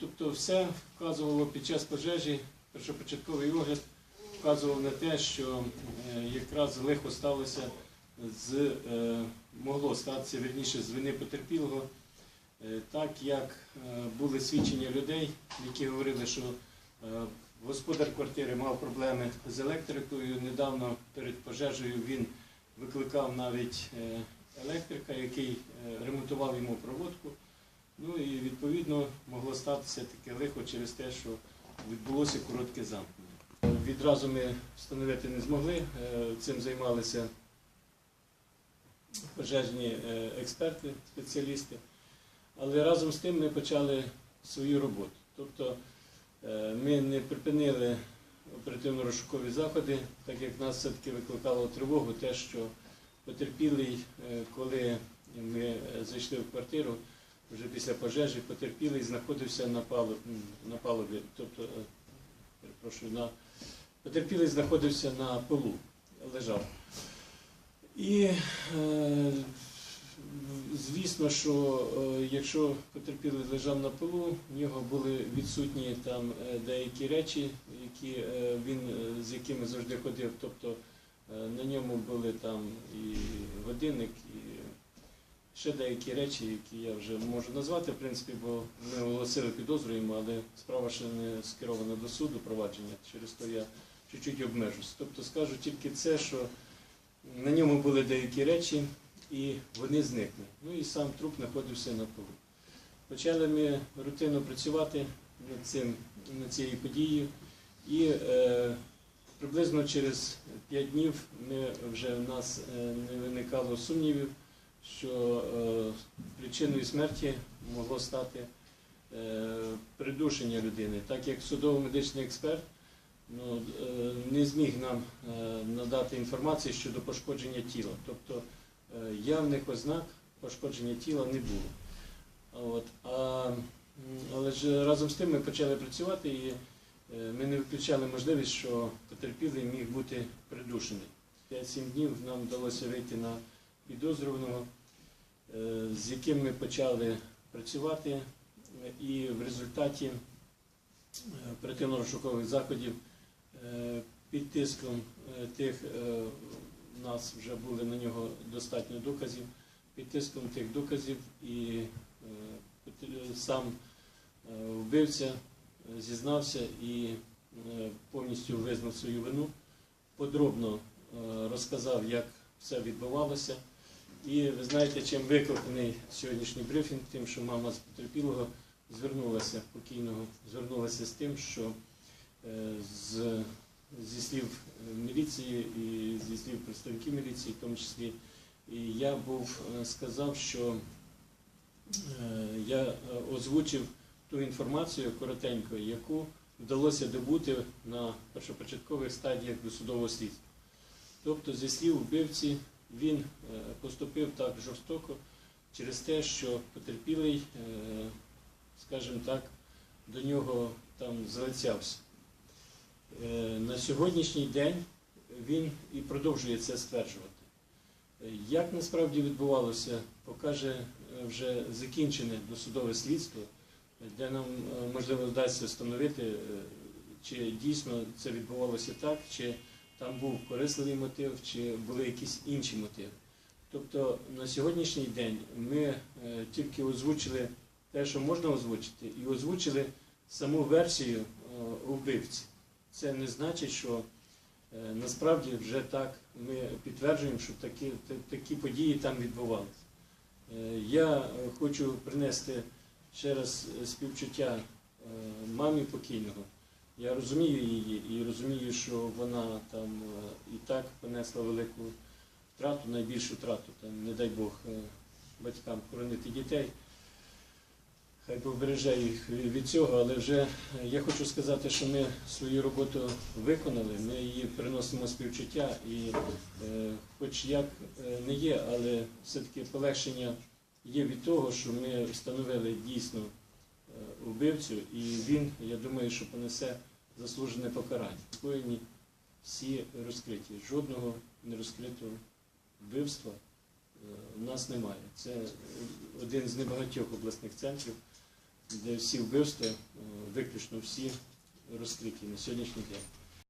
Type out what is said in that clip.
Тобто все вказувало під час пожежі, першопочатковий огляд вказував на те, що е, якраз лихо сталося з е, могло статися вірніше з вини потерпілого, Е, так як були свідчення людей, які говорили, що господар квартири мав проблеми з електрикою. Недавно перед пожежею він викликав навіть електрика, який ремонтував йому проводку. Ну і відповідно могло статися таке лихо через те, що відбулося коротке замкнення. Відразу ми встановити не змогли. е, Цим займалися пожежні е, експерти, спеціалісти. Але разом з тим ми почали свою роботу. Тобто е, ми не припинили оперативно-розшукові заходи, так як нас все-таки викликало тривогу, те, що потерпілий, коли ми зайшли в квартиру, вже після пожежі потерпілий знаходився на палубі, на палубі тобто, е, перепрошую, на, потерпілий знаходився на полу, лежав. І е, звісно, що е, якщо потерпілий лежав на полу, в нього були відсутні там деякі речі, які він з якими завжди ходив. Тобто на ньому були там і годинник, і ще деякі речі, які я вже можу назвати, в принципі, бо ми оголосили підозрюємо, але справа ще не скерована до суду провадження, через то я чуть-чуть обмежусь. Тобто скажу тільки це, що на ньому були деякі речі, і вони зникли. Ну і сам труп знаходився на полу. Почали ми рутинно працювати над, цим, над цією подією, і е, приблизно через 5 днів ми вже в нас е, не виникало сумнівів, що е, причиною смерті могло стати е, придушення людини, так як судово-медичний експерт ну, е, не зміг нам надати інформації щодо пошкодження тіла. Тобто явних ознак пошкодження тіла не було. От, а, але ж разом з тим ми почали працювати і ми не виключали можливість, що потерпілий міг бути придушений. 5-7 днів нам вдалося вийти на підозрюваного, е, з яким ми почали працювати, і в результаті е, оперативно-розшукових заходів е, під тиском тих, у нас вже були на нього достатньо доказів, під тиском тих доказів і сам вбивця зізнався і повністю визнав свою вину, подробно розказав, як все відбувалося. І ви знаєте, чим викликаний сьогоднішній брифінг, тим, що мама з потерпілого звернулася покійного, звернулася з тим, що е, з, зі слів е, міліції і зі слів представників міліції, в тому числі, і я був е, сказав, що я озвучив ту інформацію коротенько, яку вдалося добути на першопочаткових стадіях досудового слідства. Тобто, зі слів вбивці, він е, поступив так жорстоко через те, що потерпілий, е, скажімо так, до нього там залицявся. Е, На сьогоднішній день він і продовжує це стверджувати. Як насправді відбувалося, покаже вже закінчене досудове слідство, де нам можливо вдасться встановити, чи дійсно це відбувалося так, чи там був корисливий мотив, чи були якісь інші мотиви. Тобто на сьогоднішній день ми е, тільки озвучили те, що можна озвучити, і озвучили саму версію е, вбивці. Це не значить, що е, насправді вже так ми підтверджуємо, що такі, такі події там відбувалися. Я хочу принести ще раз співчуття мамі покійного. Я розумію її і розумію, що вона там е, і так понесла велику втрату, найбільшу втрату, там, не дай Бог е, батькам хоронити дітей. Хай Бог береже їх від цього, але вже е, я хочу сказати, що ми свою роботу виконали, ми її приносимо співчуття і е, хоч як не є, але все-таки полегшення є від того, що ми встановили дійсно вбивцю, і він, я думаю, що понесе заслужене покарання. Скоєні всі розкриті. Жодного нерозкритого вбивства е, у нас немає. Це е, один з небагатьох обласних центрів де всі вбивства, е, виключно всі розкриті на сьогоднішній день.